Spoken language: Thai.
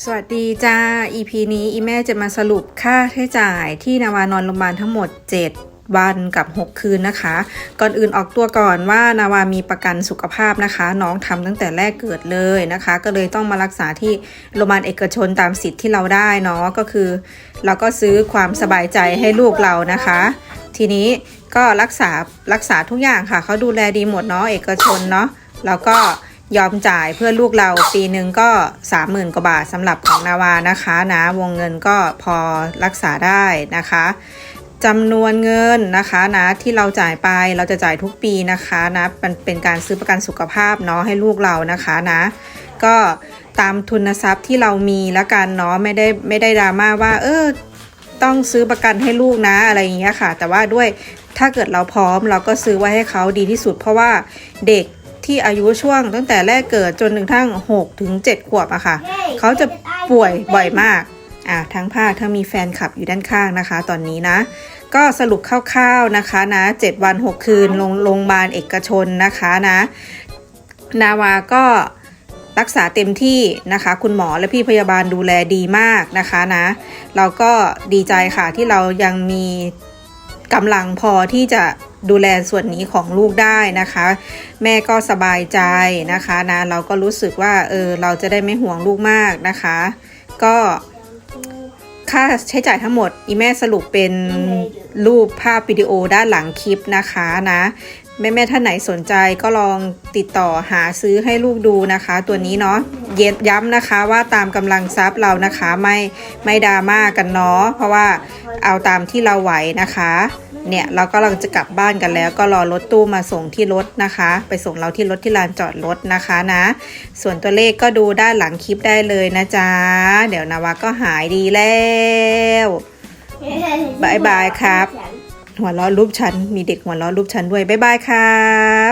สวัสดีจ้า EP นี้อีแม่จะมาสรุปค่าใช้จ่ายที่นาวานอนโรงพยาบาลทั้งหมด 7 วันกับ 6 คืนนะคะ ก่อนอื่นออกตัวก่อนว่านาวามีประกันสุขภาพนะคะ น้องทำตั้งแต่แรกเกิดเลยนะคะ ก็เลยต้องมารักษาที่โรงพยาบาลเอกชนตามสิทธิ์ที่เราได้เนาะก็คือ เราก็ซื้อความสบายใจให้ลูกเรานะคะ ทีนี้ก็รักษารักษาทุกอย่างค่ะเขาดูแลดีหมดเนาะเอกชนเนาะแล้วก็ ยอมจ่ายเพื่อลูกเราปีหนึ่งก็30,000กว่าบาทสำหรับของนาวานะคะนะวงเงินก็พอรักษาได้นะคะจำนวนเงินนะคะนะที่เราจ่ายไปเราจะจ่ายทุกปีนะคะนะมันเป็นการซื้อประกันสุขภาพเนาะให้ลูกเรานะคะนะ ก็ตามทุนทรัพย์ที่เรามีแล้วกันเนาะไม่ได้ไม่ได้ดราม่าว่า เออต้องซื้อประกันให้ลูกนะอะไรอย่างเงี้ยค่ะ แต่ว่าด้วยถ้าเกิดเราพร้อมเราก็ซื้อไว้ให้เขาดีที่สุด เพราะว่าเด็ก ที่อายุช่วงตั้งแต่แรกเกิดจนถึงทั้ง6ถึง7ขวบอะค่ะ เขาจะป่วยบ่อยมากอะทั้งภาคทั้งมีแฟนคลับอยู่ด้านข้างนะคะ ตอนนี้นะ ก็สรุปคร่าวๆนะคะนะ7วัน 6 คืนโรงโรงพยาบาลเอกชนนะคะนะ นาวาก็รักษาเต็มที่นะคะ คุณหมอและพี่พยาบาลดูแลดีมากนะคะนะ เราก็ดีใจค่ะที่เรายังมีกำลังพอที่จะ ดูแลส่วนนี้ของลูกได้นะคะ แม่ก็สบายใจนะคะนะเราก็รู้สึกว่าเออเราจะได้ไม่ห่วงลูกมากนะคะ ก็ค่าใช้จ่ายทั้งหมด อีแม่สรุปเป็นรูปภาพวิดีโอด้านหลังคลิปนะคะนะ แม่แม่ท่านไหนสนใจก็ลองติดต่อหาซื้อให้ลูกดูนะคะ ตัวนี้เนาะเย็นย้ำนะคะว่าตามกำลังทรัพย์เรานะคะไม่ไม่ดราม่ากันเนาะเพราะว่าเอาตามที่เราไหวนะคะ เนี่ยเราก็กำลังจะกลับบ้านกันแล้ว ก็รอรถตู้มาส่งที่รถนะคะ ไปส่งเราที่รถที่ลานจอดรถนะคะนะ ส่วนตัวเลขก็ดูด้านหลังคลิปได้เลยนะจ๊ะ เดี๋ยวนาวาก็หายดีแล้วบ๊ายบายครับ หัวล้อรูปฉันมีเด็กหัวล้อรูปฉันด้วยบ๊ายบายครับ